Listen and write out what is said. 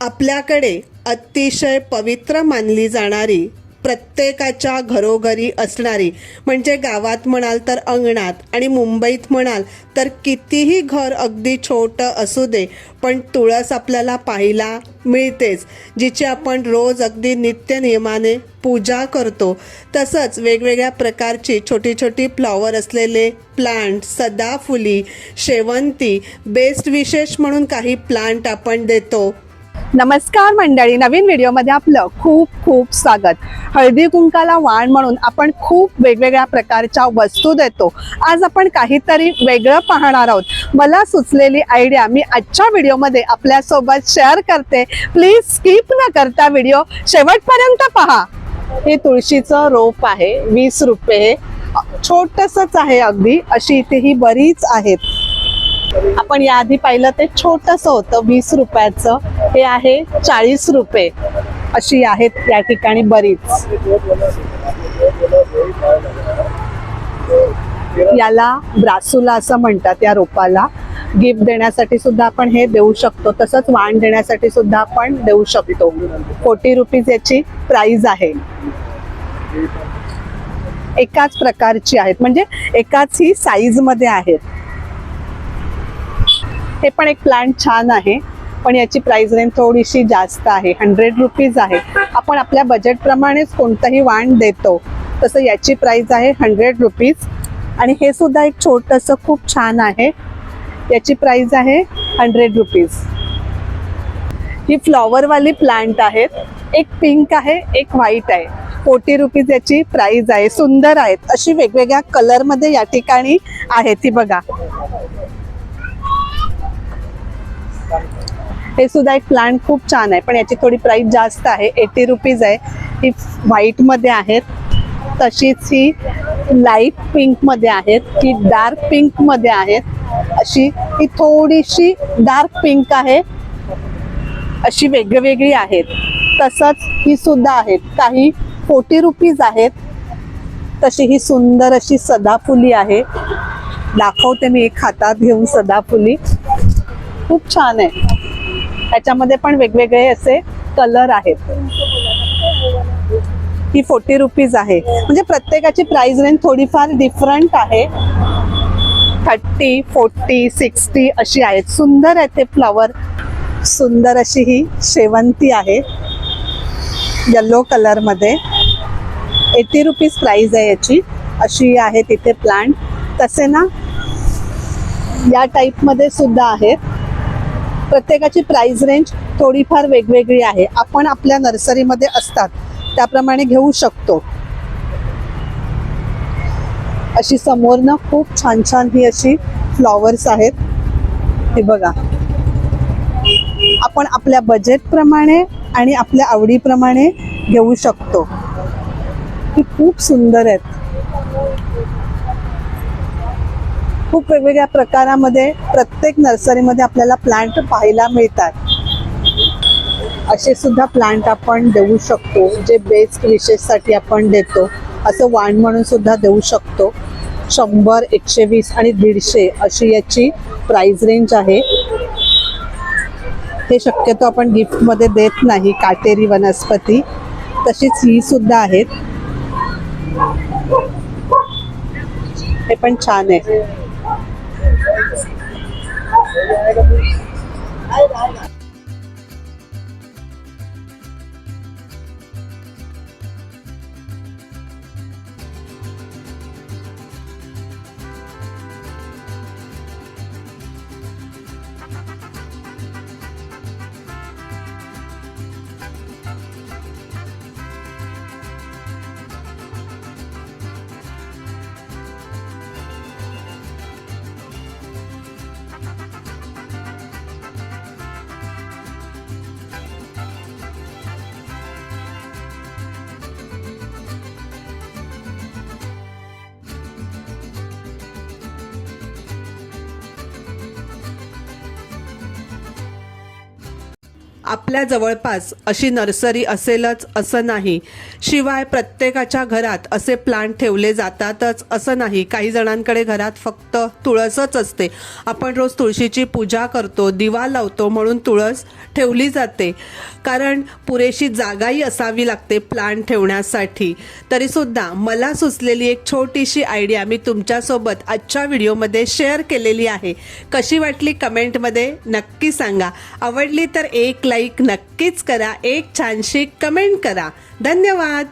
आपल्याकडे अतिशय पवित्र मानली जाणारी प्रत्येकाच्या घरोघरी असणारी म्हणजे गावात म्हणाल तर अंगणात आणि मुंबईत म्हणाल तर कितीही घर अगदी छोटं असू दे पण तुळस आपल्याला पाहायला मिळतेच जिची आपण रोज अगदी नित्यनियमाने पूजा करतो. तसंच वेगवेगळ्या प्रकारची छोटी छोटी फ्लॉवर असलेले प्लांट सदाफुली शेवंती बेस्ट विशेष म्हणून काही प्लांट आपण देतो. नमस्कार मंडळी नवीन व्हिडिओमध्ये आपलं खूप खूप स्वागत. हळदी कुंकाला वाण म्हणून आपण खूप वेगवेगळ्या प्रकारच्या वस्तू देतो. आज आपण काहीतरी वेगळं पाहणार आहोत. मला सुचलेली आयडिया मी आजच्या व्हिडिओमध्ये आपल्यासोबत शेअर करते. प्लीज स्किप न करता व्हिडिओ शेवटपर्यंत पहा. हे तुळशीचं रोप आहे वीस रुपये. छोटसच आहे अगदी अशी इथे ही बरीच आहेत. आपण याआधी पाहिलं ते छोटस होतं वीस रुपयाचं. हे आहे चाळीस रुपये. अशी आहेत या ठिकाणी बरीच. याला ब्रासूला असं म्हणतात या रोपाला. गिफ्ट देण्यासाठी सुद्धा आपण हे देऊ शकतो. तसंच वाण देण्यासाठी सुद्धा आपण देऊ शकतो. फोर्टी रुपीज याची प्राइस आहे. एकाच प्रकारची आहेत. म्हणजे एकाच ही साईजमध्ये आहेत. हे पण एक प्लांट छान आहे. पण याची प्राइस रेंज थोडीशी जास्त आहे. हंड्रेड रुपीज आहे. आपण आपल्या बजेटप्रमाणेच कोणतंही वाण देतो. तसं याची प्राइस आहे हंड्रेड रुपीज आणि हे सुद्धा एक छोटंसं खूप छान आहे. याची प्राइस आहे हंड्रेड रुपीज ही फ्लॉवरवाली प्लांट आहेत एक पिंक आहे एक व्हाईट आहे. फोर्टी रुपीज याची प्राइस आहे. सुंदर आहेत. अशी वेगवेगळ्या कलरमध्ये या ठिकाणी आहेत ती बघा. हे सुद्धा एक प्लांट खूप छान आहे. पण याची थोडी प्राईस जास्त आहे. एटी रुपीज आहे. ही व्हाईटमध्ये आहेत. तशीच ही लाइट पिंकमध्ये आहेत. ही डार्क पिंकमध्ये आहेत. अशी ही थोडीशी डार्क पिंक आहे. अशी वेगवेगळी आहेत. तसंच ही सुद्धा आहेत. काही फोर्टी रुपीज आहेत. तशी ही सुंदर अशी सदाफुली आहे. दाखवते मी एक हातात घेऊन सदाफुली. खूप छान आहे. त्याच्यामध्ये पण वेगवेगळे असे कलर आहेत. ही फोर्टी रुपीज आहे. म्हणजे प्रत्येकाची प्राइस रेंज थोडीफार डिफरंट आहे. थर्टी फोर्टी सिक्स्टी अशी आहेत. सुंदर आहे ते फ्लॉवर. सुंदर अशी ही शेवंती आहे. येल्लो कलरमध्ये एटी रुपीज प्राइस आहे याची. अशी आहे तिथे प्लांट. तसे ना या टाईपमध्ये सुद्धा आहेत. प्रत्येकाची प्राईज रेंज थोडीफार वेगवेगळी आहे. आपण आपल्या नर्सरीमध्ये असतात त्याप्रमाणे घेऊ शकतो. अशी समोरनं खूप छान छान ही अशी फ्लॉवर्स आहेत. हे बघा. आपण आपल्या बजेटप्रमाणे आणि आपल्या आवडीप्रमाणे घेऊ शकतो. ही खूप सुंदर आहेत. खूप वेगवेगळ्या प्रकारामध्ये प्रत्येक नर्सरीमध्ये आपल्याला प्लांट पाहायला मिळतात. असे सुद्धा प्लांट आपण देऊ शकतो जे बेस्ट विशेषसाठी आपण देतो. असं वाण म्हणून सुद्धा देऊ शकतो. शंभर एकशे वीस आणि दीडशे अशी याची प्राइस रेंज आहे. हे शक्यतो आपण गिफ्टमध्ये देत नाही काटेरी वनस्पती. तशीच ही सुद्धा आहेत. हे पण छान आहे. 来来 来。来来 आपल्या जवळपास अशी नर्सरी असेलच असं नाही. शिवाय प्रत्येकाच्या घरात असे प्लांट ठेवले जातातच असं नाही. काही जणांकडे घरात फक्त तुळसच असते. आपण रोज तुळशीची पूजा करतो दिवा लावतो म्हणून तुळस ठेवली जाते. कारण पुरेशी जागाही असावी लागते प्लांट ठेवण्यासाठी. तरीसुद्धा मला सुचलेली एक छोटीशी आयडिया मी तुमच्यासोबत आजच्या व्हिडिओमध्ये शेअर केलेली आहे. कशी वाटली कमेंटमध्ये नक्की सांगा. आवडली तर एक लाईक नक्कीच करा एक छानशी कमेंट करा. धन्यवाद.